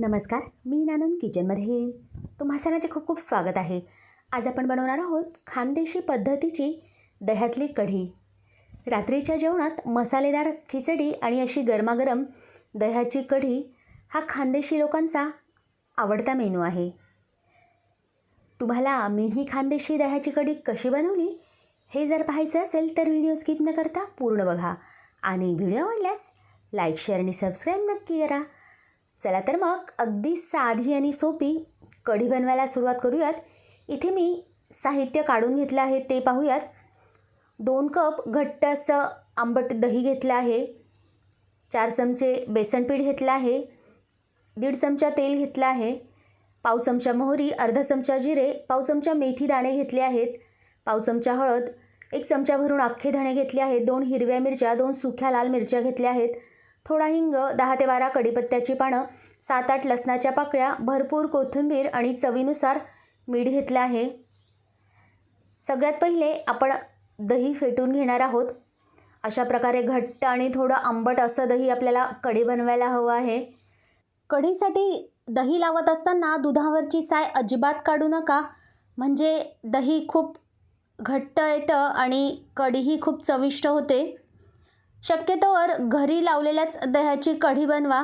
नमस्कार मी नानंद किचनमध्ये. तुम्हा सर्वांचे खूप खूप स्वागत आहे. आज आपण बनवणार आहोत खानदेशी पद्धतीची दह्यातली कढी. रात्रीच्या जेवणात मसालेदार खिचडी आणि अशी गरमागरम दह्याची कढी हा खानदेशी लोकांचा आवडता मेनू आहे. तुम्हाला मी ही खानदेशी दह्याची कढी कशी बनवली हे जर पाहायचं असेल तर व्हिडिओ स्किप न करता पूर्ण बघा आणि व्हिडिओ आवडल्यास लाईक शेअर आणि सबस्क्राईब नक्की करा. चला तर मग अगदी साधी आणि सोपी कढी बनवायला सुरुवात करूयात. इथे मी साहित्य काढून घेतलं आहे ते पाहूयात. दोन कप घट्ट असं आंबट दही घेतलं आहे. चार चमचे बेसन पीठ घेतलं आहे. दीड चमचा तेल घेतलं आहे. पाव चमचा मोहरी अर्धा चमचा जिरे पाव चमचा मेथी दाणे घेतले आहेत. पाव चमचा हळद एक चमचा भरून अख्खे दाणे घेतले आहेत. दोन हिरव्या मिरच्या दोन सुक्या लाल मिरच्या घेतल्या आहेत. थोडा हिंग दहा ते बारा कडीपत्त्याची पानं सात आठ लसणाच्या पाकळ्या भरपूर कोथिंबीर आणि चवीनुसार मीठ घेतलं आहे. सगळ्यात पहिले आपण दही फेटून घेणार आहोत. अशा प्रकारे घट्ट आणि थोडं आंबट असं दही आपल्याला कढी बनवायला हवं आहे. कढीसाठी दही लावत असताना दुधावरची साय अजिबात काढू नका. म्हणजे दही खूप घट्ट येतं आणि कढीही खूप चविष्ट होते. शक्यतोवर घरी लावलेल्याच दह्याची कढी बनवा.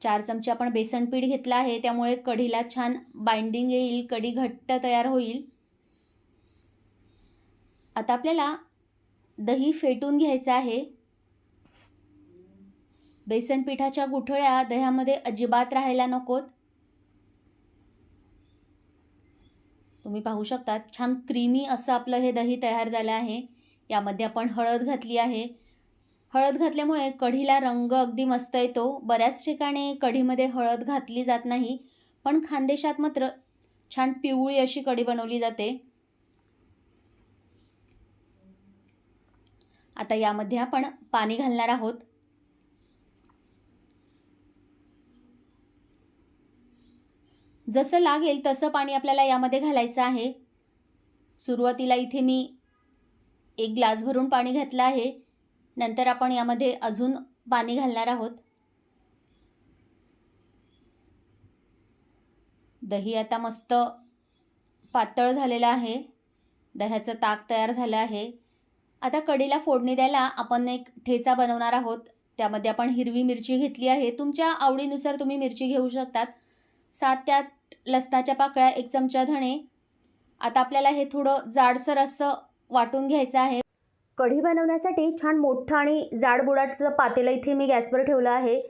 चार चमचे आपण बेसन पीठ घेतलं आहे त्यामुळे कढीला छान बाइंडिंग येईल कढी घट्ट तयार होईल. आता आपल्याला दही फेटून घ्यायचं आहे. बेसन पिठाच्या गुठळ्या दह्यामध्ये अजिबात राहायला नकोत. तुम्ही पाहू शकता छान क्रीमी असं आपलं हे दही तयार झालं आहे. यामध्ये आपण हळद घातली आहे. हळद घातल्यामुळे कढीला रंग अगदी मस्त येतो. बऱ्याच ठिकाणी कढीमध्ये हळद घातली जात नाही पण खानदेशात मात्र छान पिवळी अशी कढी बनवली जाते. आता यामध्ये आपण पाणी घालणार आहोत. जसं लागेल तसं पाणी आपल्याला यामध्ये घालायचं आहे. सुरुवातीला इथे मी एक ग्लास भरून पाणी घातलं आहे. नंतर आपण यामध्ये अजून पाणी घालणार आहोत. दही आता मस्त पातळ झालेलं आहे. दह्याचं ताक तयार झालं आहे. आता कढीला फोडणी द्यायला आपण एक ठेचा बनवणार आहोत. त्यामध्ये आपण हिरवी मिरची घेतली आहे. तुमच्या आवडीनुसार तुम्ही मिरची घेऊ शकतात. सात त्या लसणाच्या पाकळ्या एक चमचा धणे. आता आपल्याला हे थोडं जाडसर असं वाटून घ्यायचं आहे. कढी बनवण्यासाठी छान मोठं आणि जाडबुडाचं पातेलं इथे मी गॅसवर ठेवलं आहे.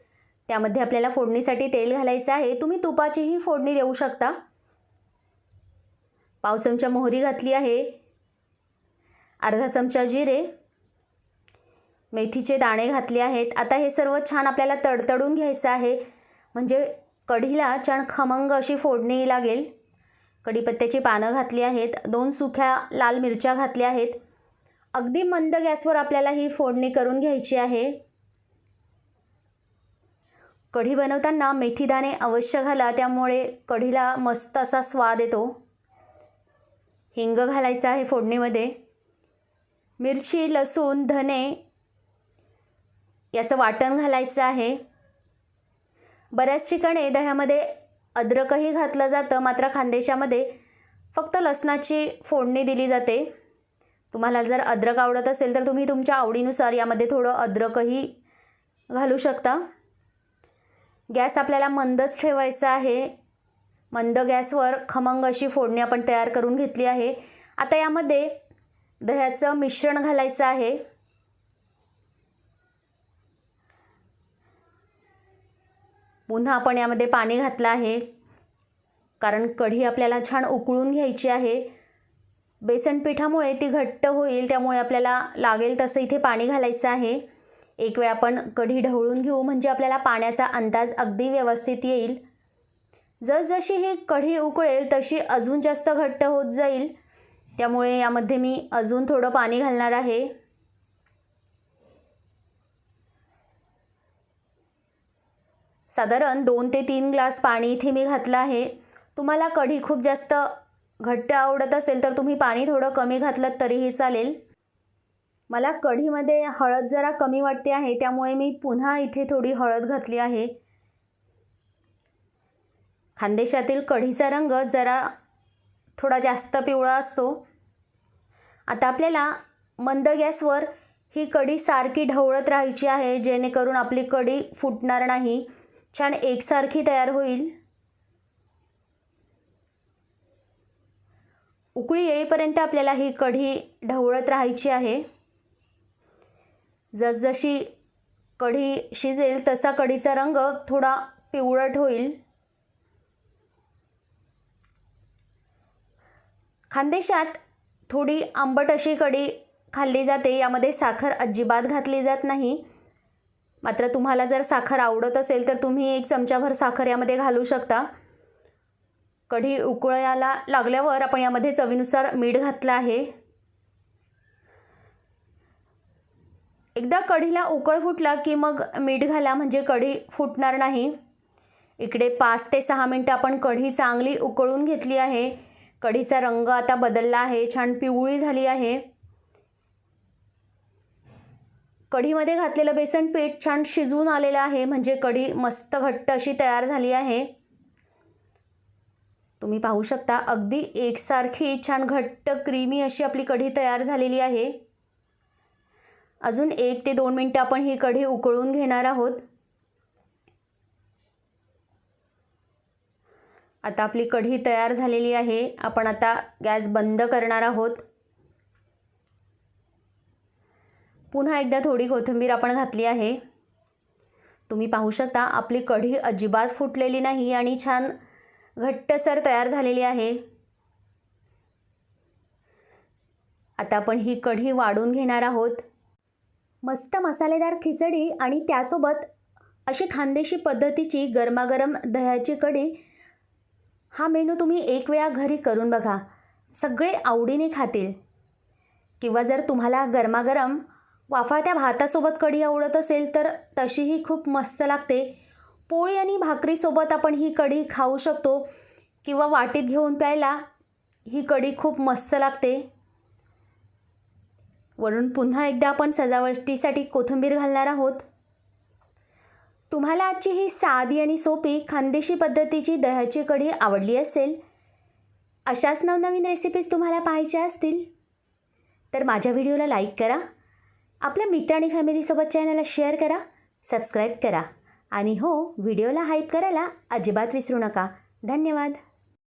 त्यामध्ये आपल्याला फोडणीसाठी तेल घालायचं आहे. तुम्ही तुपाचीही फोडणी देऊ शकता. पाव चमचा मोहरी घातली आहे. अर्धा चमचा जिरे. मेथीचे दाणे घातले आहेत. आता हे सर्व छान आपल्याला तडतडून घ्यायचं आहे. म्हणजे कढीला छान खमंग अशी फोडणी लागेल. कढीपत्त्याची पानं घातली आहेत. दोन सुख्या लाल मिरच्या घातल्या आहेत. अगदी मंद गॅसवर आपल्याला ही फोडणी करून घ्यायची आहे. कढी बनवताना मेथीदाणे अवश्य घाला त्यामुळे कढीला मस्त असा स्वाद येतो. हिंग घालायचा आहे फोडणीमध्ये. मिरची लसूण धने याचं वाटण घालायचं आहे. बऱ्याच ठिकाणी दह्यामध्ये अद्रकही घातलं जातं मात्र खानदेशामध्ये फक्त लसणाची फोडणी दिली जाते. तुम्हाला जर अद्रक आवडत असेल तर तुम्ही तुमच्या आवडीनुसार यामध्ये थोडं अद्रकही घालू शकता. गॅस आपल्याला मंदच ठेवायचा आहे. मंद गॅसवर खमंग अशी फोडणी आपण तयार करून घेतली आहे. आता यामध्ये दह्याचं मिश्रण घालायचं आहे. पुन्हा आपण यामध्ये पाणी घातलं आहे. कारण कढी आपल्याला छान उकळून घ्यायची आहे. बेसन पिठामुळे ती घट्ट होईल त्यामुळे आपल्याला लागेल तसं इथे पाणी घालायचं आहे. एक वेळ आपण कढी ढवळून घेऊ म्हणजे आपल्याला पाण्याचा अंदाज अगदी व्यवस्थित येईल. जसजशी ही कढी उकळेल तशी अजून जास्त घट्ट होत जाईल. त्यामुळे यामध्ये मी अजून थोडं पाणी घालणार आहे. साधारण दोन ते तीन ग्लास पाणी इथे मी घातलं आहे. तुम्हाला कढी खूप जास्त घट्ट आवडत असेल तर तुम्ही पाणी थोडं कमी घातलं तरीही चालेल. मला कढीमध्ये हळद जरा कमी वाटते आहे त्यामुळे मी पुन्हा इथे थोडी हळद घातली आहे. खानदेशातील कढीचा रंग जरा थोडा जास्त पिवळा असतो. आता आपल्याला मंद गॅसवर ही कढी सारखी ढवळत राहायची आहे जेणेकरून आपली कढी फुटणार नाही. छान एकसारखी तयार होईल. उकळी येईपर्यंत आपल्याला ही कढी ढवळत राहायची आहे. जसजशी कढी शिजेल तसा कढीचा रंग थोडा पिवळट होईल. खानदेशात थोडी आंबट अशी कढी खाल्ली जाते यामध्ये साखर अजिबात घातली जात नाही. मात्र तुम्हाला जर साखर आवडत असेल तर तुम्ही एक चमचाभर साखर यामध्ये घालू शकता. कढी उकळायला लागल्यावर आपण यामध्ये चवीनुसार मीठ घातलं आहे. एकदा कढीला उकळ फुटला की मग मीठ घाला म्हणजे कढी फुटणार नाही. इकडे पाच ते सहा मिनटं आपण कढी चांगली उकळून घेतली आहे. कढीचा रंग आता बदलला आहे छान पिवळी झाली आहे. कढीमध्ये घातलेलं बेसन पीठ छान शिजवून आलेलं आहे म्हणजे कढी मस्त घट्ट अशी तयार झाली आहे. तुम्ही पाहू शकता अगदी एकसारखी छान घट्ट क्रीमी अशी आपली कढी तयार झालेली आहे. अजून एक ते दोन मिनटं आपण ही कढी उकळून घेणार आहोत. आता आपली कढी तयार झालेली आहे. आपण आता गॅस बंद करणार आहोत. पुन्हा एकदा थोडी कोथिंबीर आपण घातली आहे. तुम्ही पाहू शकता आपली कढी अजिबात फुटलेली नाही आणि छान घट्टसर तयार झालेली आहे. आता आपण ही कढी वाढून घेणार आहोत. मस्त मसालेदार खिचडी आणि त्यासोबत अशी खानदेशी पद्धतीची गरमागरम दह्याची कढी. हा मेनू तुम्ही एक वेळा घरी करून बघा. सगळे आवडीने खातील. किंवा जर तुम्हाला गरमागरम वाफाळत्या भातासोबत कढी आवडत असेल तर तशीही खूप मस्त लागते. पोळी आणि भाकरीसोबत आपण ही कढी खाऊ शकतो. किंवा वाटीत घेऊन प्यायला ही कढी खूप मस्त लागते. वरून पुन्हा एकदा आपण सजावटीसाठी कोथिंबीर घालणार आहोत. तुम्हाला आजची ही साधी आणि सोपी खानदेशी पद्धतीची दह्याची कढी आवडली असेल अशाच नवनवीन रेसिपीज तुम्हाला पाहायच्या असतील तर माझ्या व्हिडिओला लाईक करा. आपल्या मित्र आणि फॅमिलीसोबत चॅनलला शेअर करा सबस्क्राईब करा. आणि हो व्हिडिओला हाईप करायला अजिबात विसरू नका. धन्यवाद.